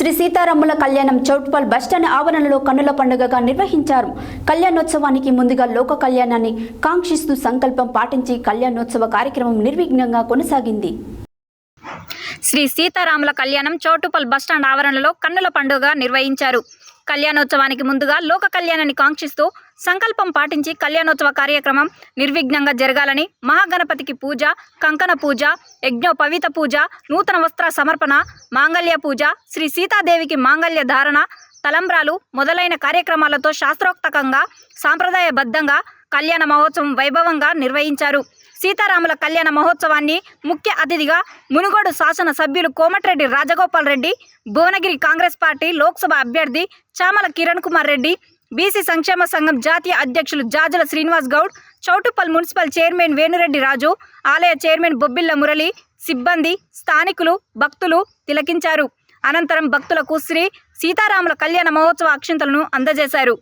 శ్రీ సీతారాముల కళ్యాణం చౌట్పల్ బస్టాండ్ ఆవరణలో కన్నుల పండుగగా నిర్వహించారు. కళ్యాణోత్సవానికి ముందుగా లోక కళ్యాణాన్ని కాంక్షిస్తూ సంకల్పం పాటించి కళ్యాణోత్సవ కార్యక్రమం నిర్విఘ్నంగా కొనసాగింది. శ్రీ సీతారాముల కళ్యాణం చౌటుపల్ బస్టాండ్ ఆవరణలో కన్నుల పండుగ నిర్వహించారు. కళ్యాణోత్సవానికి ముందుగా లోక కళ్యాణాన్ని కాంక్షిస్తూ సంకల్పం పాటించి కళ్యాణోత్సవ కార్యక్రమం నిర్విఘ్నంగా జరగాలని మహాగణపతికి పూజ కంకణ పూజ యజ్ఞోపవిత పూజ నూతన వస్త్ర సమర్పణ మాంగళ్య పూజ శ్రీ సీతాదేవికి మాంగళ్య ధారణ తలంబ్రాలు మొదలైన కార్యక్రమాలతో శాస్త్రోక్తకంగా సాంప్రదాయబద్ధంగా కళ్యాణ మహోత్సవం వైభవంగా నిర్వహించారు. సీతారాముల కళ్యాణ మహోత్సవాన్ని ముఖ్య అతిథిగా మునుగోడు శాసన సభ్యులు కోమటిరెడ్డి రాజగోపాల్ రెడ్డి భువనగిరి కాంగ్రెస్ పార్టీ లోక్సభ అభ్యర్థి చామల కిరణ్ కుమార్ రెడ్డి బీసీ సంక్షేమ సంఘం జాతీయ అధ్యక్షులు జాజుల శ్రీనివాస్ గౌడ్ చౌటుప్పల్ మున్సిపల్ చైర్మన్ వేణురెడ్డి రాజు ఆలయ చైర్మన్ బొబ్బిళ్ళ మురళి సిబ్బంది స్థానికులు భక్తులు తిలకించారు. అనంతరం భక్తులకు శ్రీ సీతారాముల కళ్యాణ మహోత్సవ అక్షింతలను అందజేశారు.